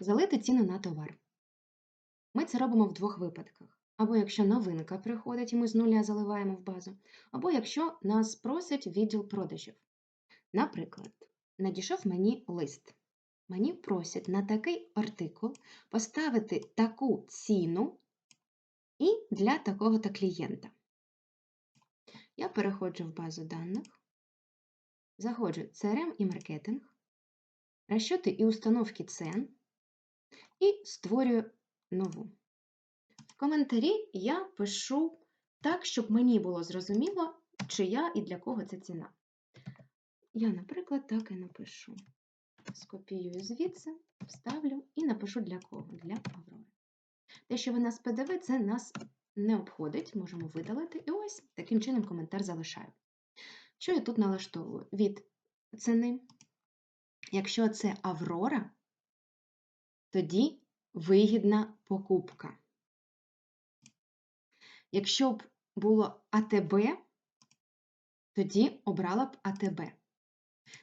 Залити ціну на товар. Ми це робимо в двох випадках. Або якщо новинка приходить і ми з нуля заливаємо в базу, або якщо нас просить відділ продажів. Наприклад, надійшов мені лист. Мені просять на такий артикул поставити таку ціну і для такого-то клієнта. Я переходжу в базу даних, заходжу CRM і маркетинг, расчети і установки цен і створюю нову. В коментарі я пишу так, щоб мені було зрозуміло, чия і для кого це ціна. Я, наприклад, так і напишу. Скопіюю звідси, вставлю і напишу для кого? Для Аврори. Те, що вона з ПДВ, це нас не обходить, можемо видалити. І ось таким чином коментар залишаю. Що я тут налаштовую? Від ціни. Якщо це Аврора, тоді вигідна покупка. Якщо б було АТБ, тоді обрала б АТБ.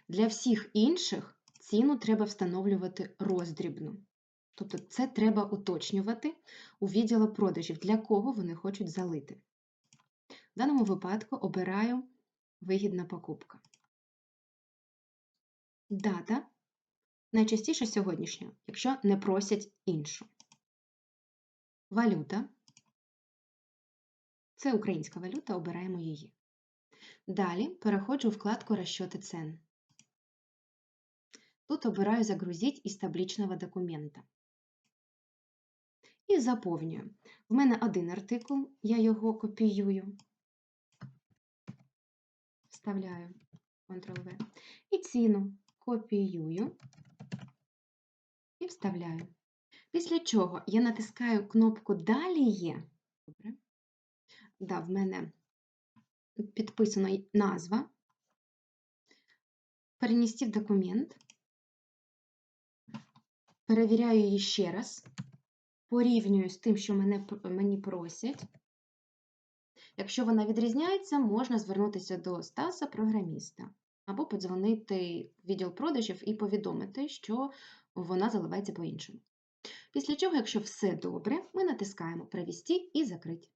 Для всіх інших ціну треба встановлювати роздрібну. Тобто це треба уточнювати у відділу продажів, для кого вони хочуть залити. В даному випадку обираю вигідна покупка. Дата найчастіше сьогоднішня, якщо не просять іншу. Валюта. Це українська валюта, обираємо її. Далі переходжу у вкладку «Расчети цен». Тут обираю «Загрузить із табличного документа». І заповнюю. В мене один артикул, я його копіюю, вставляю Ctrl-V. І ціну копіюю і вставляю. Після чого я натискаю кнопку Далі є. Добре. Да, в мене підписана назва. Перенести в документ. Перевіряю її ще раз. Порівнюю з тим, що мене, мені просять. Якщо вона відрізняється, можна звернутися до Стаса, програміста, або подзвонити в відділ продажів і повідомити, що вона заливається по-іншому. Після чого, якщо все добре, ми натискаємо Провести і закрити.